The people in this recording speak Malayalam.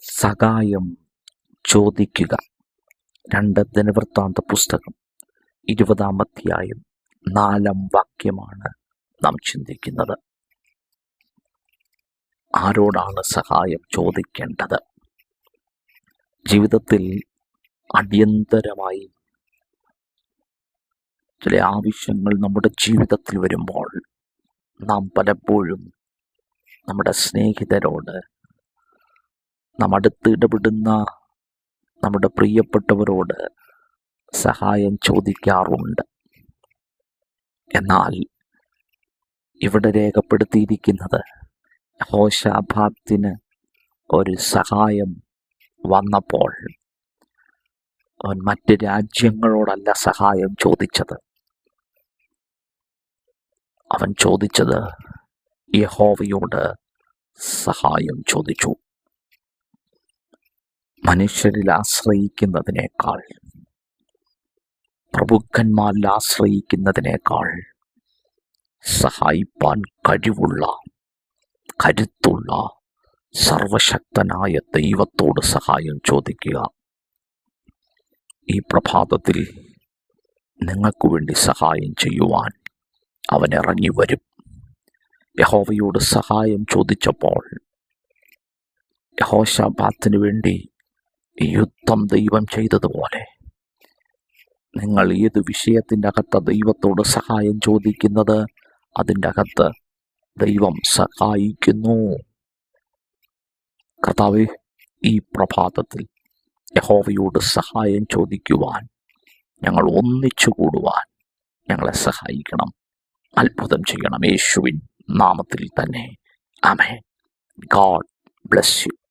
സഹായം ചോദിക്കുക. രണ്ട് ദിനവൃത്താന്ത പുസ്തകം. ഇരുപതാം അധ്യായം. നാലാം വാക്യമാണ് നാം ചിന്തിക്കുന്നത്. ആരോടാണ് സഹായം ചോദിക്കേണ്ടത്? ജീവിതത്തിൽ അടിയന്തരമായി ചില ആവശ്യങ്ങൾ നമ്മുടെ ജീവിതത്തിൽ വരുമ്പോൾ നാം പലപ്പോഴും നമ്മുടെ സ്നേഹിതരോട് നാം അടുത്ത് ഇടപെടുന്ന നമ്മുടെ പ്രിയപ്പെട്ടവരോട് സഹായം ചോദിക്കാറുണ്ട്. എന്നാൽ ഇവിടെ രേഖപ്പെടുത്തിയിരിക്കുന്നത് ഹോഷാഭാത്തിന് ഒരു സഹായം വന്നപ്പോൾ അവൻ മറ്റ് രാജ്യങ്ങളോടല്ല സഹായം ചോദിച്ചത്. അവൻ ചോദിച്ചത് യഹോവയോട് സഹായം ചോദിച്ചു. മനുഷ്യരിൽ ആശ്രയിക്കുന്നതിനേക്കാൾ പ്രഭുക്കന്മാരിൽ ആശ്രയിക്കുന്നതിനേക്കാൾ സഹായിപ്പാൻ കഴിവുള്ള കരുത്തുള്ള സർവശക്തനായ ദൈവത്തോട് സഹായം ചോദിക്കുക. ഈ പ്രഭാതത്തിൽ നിങ്ങൾക്ക് വേണ്ടി സഹായം ചെയ്യുവാൻ അവൻ ഇറങ്ങി വരും. യഹോവയോട് സഹായം ചോദിച്ചപ്പോൾ യഹോശാബാത്തിന് വേണ്ടി യുദ്ധം ദൈവം ചെയ്തതുപോലെ. നിങ്ങൾ ഏത് വിഷയത്തിന്റെ അകത്ത് ദൈവത്തോട് സഹായം ചോദിക്കുന്നത് അതിന്റെ അകത്ത് ദൈവം സഹായിക്കുന്നു. കർത്താവ് ഈ പ്രഭാതത്തിൽ യഹോവയോട് സഹായം ചോദിക്കുവാൻ ഞങ്ങൾ ഒന്നിച്ചു കൂടുവാൻ ഞങ്ങളെ സഹായിക്കണം. അത്ഭുതം ചെയ്യണം. യേശുവിൻ നാമത്തിൽ തന്നെ. ആമേ ഗാഡ് ബ്ലസ് യു.